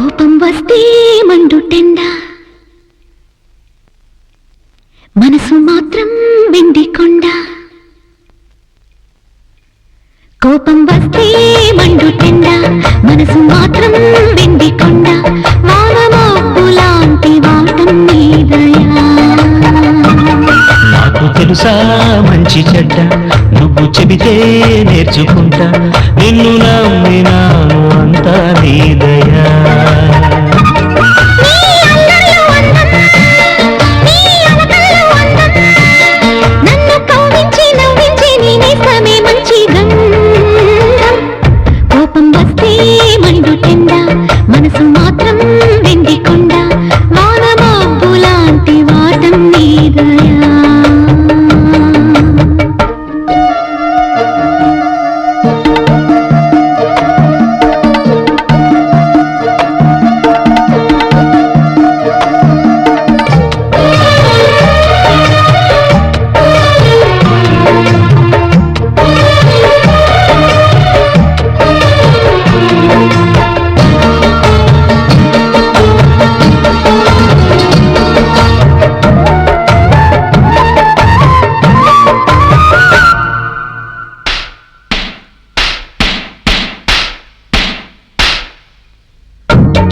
కోపం వస్తే మండుటెండ మనసు మాత్రం వెండి కొండ. కోపం చెడ్డ నువ్వు చెబితే నేర్చుకుంటా. నిన్ను నమ్మినాను అంతా నీ దయా.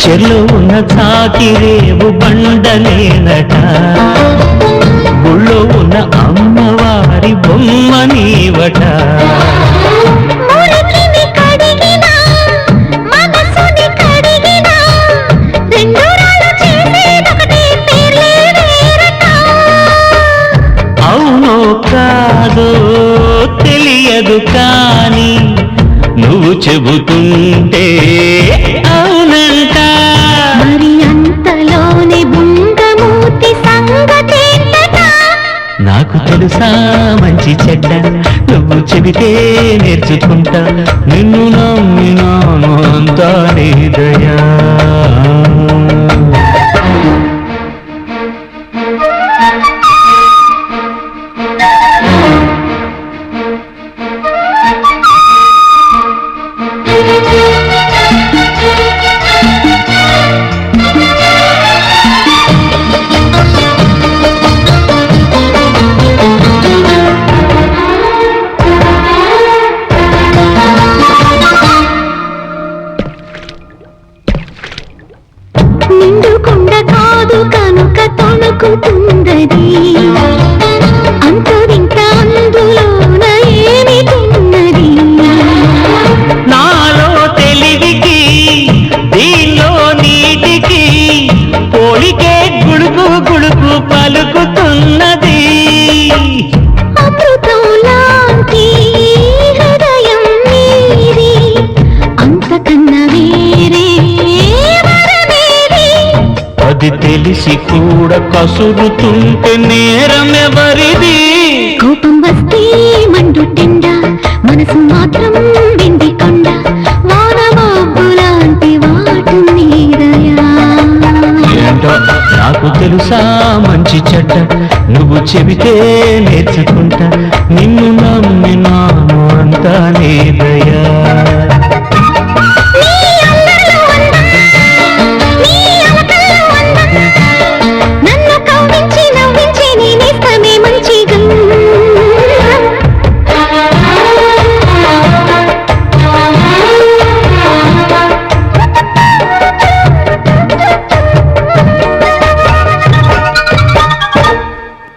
చెల్లో ఉన్న చాకిరేవు బండలేనట గుళ్ళో ఉన్న అమ్మవారి బొమ్మ నీవట. కాదో తెలియదు కానీ నువ్వు చెబుతుంటే అవునంట నాకు తెలుసా? మంచి చెడ్డ. నువ్వు చెబితే నేర్చుకుంటా. నిన్ను నమ్మినాను అంతా తొణుకుతుందది తెలిసి కూడా కసురుతుంటే నేరం ఎవరిది కోపం వస్తే మండుటెండ మనసు మాత్రం వెండి కొండ. లాంటి వాటు నీదయా ఏంటో నాకు తెలుసా మంచి చెడ్డ. నువ్వు చెబితే నేర్చుకుంటా నిన్ను నమ్మినాను అంతా నీదయా?